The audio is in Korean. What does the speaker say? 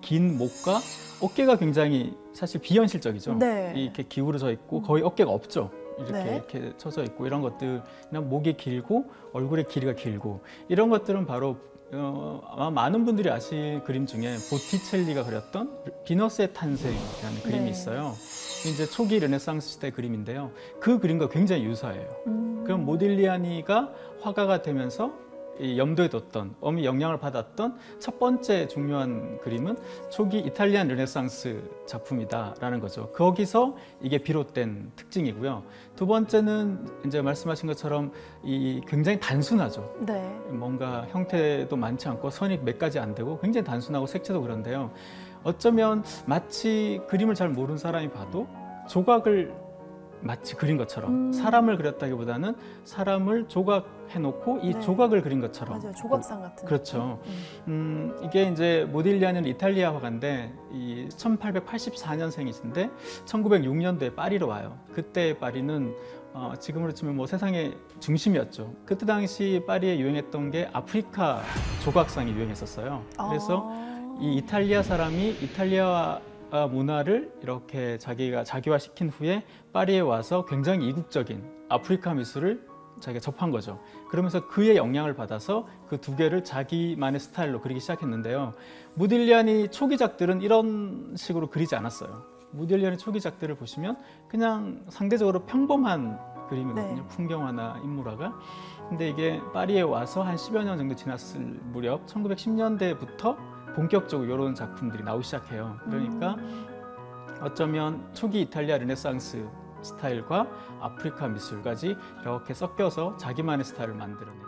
긴 목과 어깨가 굉장히 사실 비현실적이죠. 네. 이렇게 기울어져 있고 거의 어깨가 없죠. 이렇게 네. 이렇게 쳐져 있고 이런 것들, 그냥 목이 길고 얼굴의 길이가 길고 이런 것들은 바로 어, 아마 많은 분들이 아실 그림 중에 보티첼리가 그렸던 비너스의 탄생이라는 그림이 네. 있어요. 이제 초기 르네상스 시대 그림인데요. 그 그림과 굉장히 유사해요. 음. 그럼 모딜리아니가 화가가 되면서 이 염두에 뒀던 엄히 영향을 받았던 첫 번째 중요한 그림은 초기 이탈리안 르네상스 작품이다라는 거죠. 거기서 이게 비롯된 특징이고요. 두 번째는 이제 말씀하신 것처럼 이 굉장히 단순하죠. 네. 뭔가 형태도 많지 않고 선이 몇 가지 안 되고 굉장히 단순하고 색채도 그런데요. 어쩌면 마치 그림을 잘 모르는 사람이 봐도 조각을 마치 그린 것처럼 음. 사람을 그렸다기보다는 사람을 조각해 놓고 이 네. 조각을 그린 것처럼 맞아요. 조각상 같은. 그렇죠. 음. 음, 이게 이제 모딜리아는 이탈리아 화가인데 이 1884년생이신데 1906년도에 파리로 와요. 그때 파리는 어, 지금으로 치면 뭐 세상의 중심이었죠. 그때 당시 파리에 유행했던 게 아프리카 조각상이 유행했었어요. 그래서 아. 이 이탈리아 사람이 이탈리아 문화를 이렇게 자기가 자기화시킨 후에 파리에 와서 굉장히 이국적인 아프리카 미술을 자기가 접한 거죠. 그러면서 그의 영향을 받아서 그 두 개를 자기만의 스타일로 그리기 시작했는데요. 무딜리안이 초기작들은 이런 식으로 그리지 않았어요. 무딜리안의 초기작들을 보시면 그냥 상대적으로 평범한 그림이거든요. 네. 풍경화나 인물화가. 근데 이게 파리에 와서 한 10여 년 정도 지났을 무렵 1910년대부터 본격적으로 이런 작품들이 나오기 시작해요. 그러니까 음. 어쩌면 초기 이탈리아 르네상스 스타일과 아프리카 미술까지 이렇게 섞여서 자기만의 스타일을 만들어낸